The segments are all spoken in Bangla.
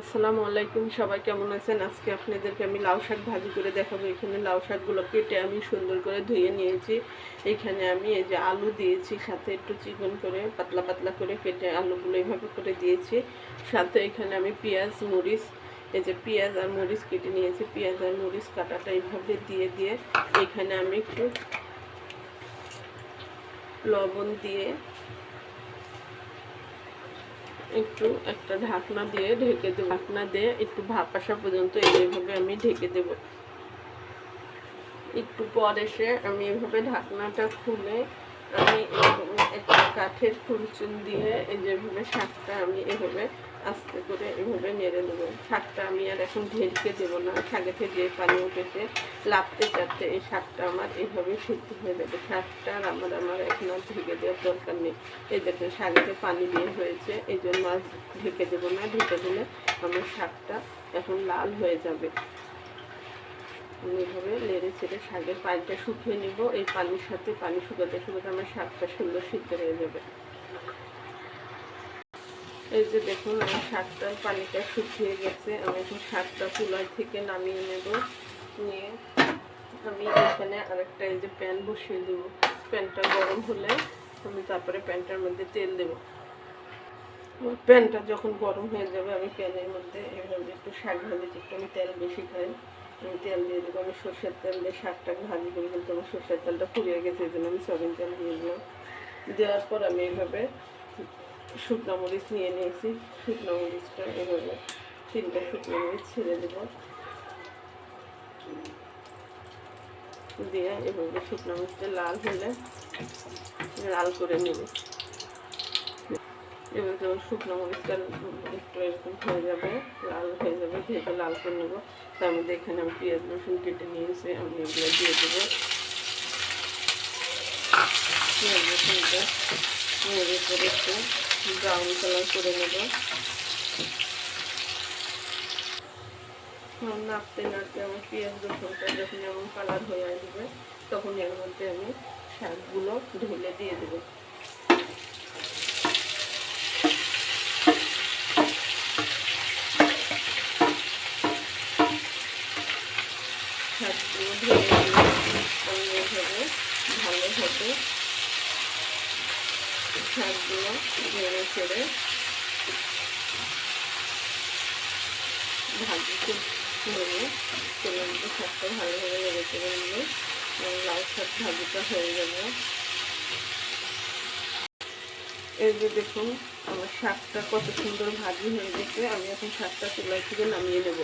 আসসালামু আলাইকুম, সবাই কেমন আছেন? আজকে আপনাদেরকে আমি লাউ শাক ভাজি করে দেখাবো। এখানে লাউ শাকগুলো কেটে আমি সুন্দর করে ধুয়ে নিয়েছি। এখানে আমি এই যে আলু দিয়েছি, সাথে একটু চিকন করে, পাতলা পাতলা করে কেটে আলুগুলো এইভাবে করে দিয়েছি। সাথে এখানে আমি পেঁয়াজ, মরিচ, এই যে পেঁয়াজ আর মরিচ কেটে নিয়েছি। পেঁয়াজ আর মরিচ কাটাটা এইভাবে দিয়ে দিয়ে এখানে আমি একটু লবণ দিয়ে একটু একটা ঢাকনা দিয়ে ঢেকে দেবো। ঢাকনা দিয়ে একটু ভাপ আসা পর্যন্ত এইভাবে আমি ঢেকে দেব। একটু পর এসে আমি এভাবে ঢাকনাটা খুলে আমি একটা কাঠের খুরচুন দিয়ে এই যেভাবে শাকটা আমি এভাবে আস্তে করে এভাবে নেড়ে দেবো শাকটা আমি আর এখন ঢেলকে দেবো না। শাকে থেকে যে পানি উঠেছে। লাপতে চাপতে এই শাকটা আমার এইভাবে সিদ্ধ হয়ে যাবে। শাকটা আর আমার আমার এখন আর ঢেকে দেওয়ার দরকার নেই। এই দেখুন শাকেতে পানি দিয়ে হয়েছে, এই জন্য আর ঢেকে দেবো না। ঢেকে দিলে আমার শাকটা এখন লাল হয়ে যাবে। আমি এভাবে নেড়ে ছেড়ে শাকের পানিটা শুকিয়ে নিব। এই পানির সাথে পানি শুকাতে শুকাতে আমার শাকটা সুন্দর সিদ্ধ হয়ে যাবে। এই যে দেখুন আমার শাকটার পানিটা শুকিয়ে গেছে। আমি এখন শাকটা চুলায় থেকে নামিয়ে নেব। নিয়ে আমি এখানে আরেকটা এই যে প্যান বসিয়ে দেবো। প্যানটা গরম হলে আমি তারপরে প্যানটার মধ্যে তেল দেবো। প্যানটা যখন গরম হয়ে যাবে, আমি প্যানের মধ্যে এভাবে একটু শাক ভাজি একটু আমি তেল বেশি খাই, আমি তেল দিয়ে দেবো। আমি সর্ষের তেল দিয়ে শাকটাকে ভাজি করি কিন্তু আমার সর্ষের তেলটা ফুরিয়ে গেছে, এই জন্য আমি সয়াবিন তেল দিয়ে দিলাম। দেওয়ার পর আমি এইভাবে শুকনো মরিচ নিয়ে নিয়েছি। শুকনো মরিচটা এভাবে তিনটা শুকনো মরিচ ছেড়ে দেবো। দিয়ে এভাবে শুকনো মরিচটা লাল হলে লাল করে নেব। এবার যখন শুকনো মরিচটা একটু এরকম হয়ে যাবে, লাল হয়ে যাবে ভেজে লাল করে নেব। তার মধ্যে এখানে আমি পেঁয়াজ, রসুন কেটে নিয়েছি, আমি এগুলো দিয়ে দেবো। পেঁয়াজ, রসুনটা নেড়ে করে একটু ব্রাউন কালার করে নেব। নাড়তে নাড়তে আমার পেঁয়াজ, রসুনটা যখন এমন কালার হয়ে আসবে, তখন এর মধ্যে আমি শাকগুলো ঢেলে দিয়ে দেবো। শাকগুলো এভাবে ভালোভাবে শাকগুলো নেড়ে ছেড়ে ভাজি নেড়ে তেলের মধ্যে শাকটা ভালোভাবে নেড়ে চেড়ে নিলে লাল শাক ভাজিটা হয়ে যাবে। এই যে দেখুন, আমার শাকটা কত সুন্দর ভাজি হয়ে গেছে, আমি এখন শাকটা চুলাই থেকে নামিয়ে নেব।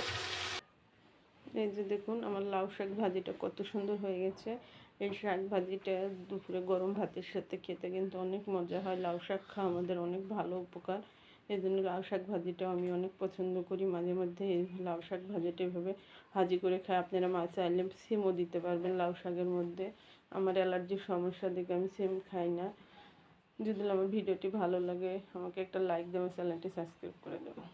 এই যে দেখুন, আমার লাউ শাক ভাজিটা কত সুন্দর হয়ে গেছে। এই শাক ভাজিটা দুপুরে গরম ভাতের সাথে খেতে কিন্তু অনেক মজা হয়। লাউ শাক খাওয়া আমাদের অনেক ভালো উপকার। এই জন্য লাউ শাক ভাজিটা আমি অনেক পছন্দ করি। মাঝে মধ্যে এই লাউ শাক ভাজিটা এভাবে ভাজি করে খাই। আপনারা মাছ চাইলে সিমও দিতে পারবেন লাউ শাকের মধ্যে। আমার অ্যালার্জির সমস্যা, দেখে আমি সিম খাই না। যদি আমার ভিডিওটি ভালো লাগে, আমাকে একটা লাইক দেবেন, চ্যানেলটি সাবস্ক্রাইব করে দেবেন।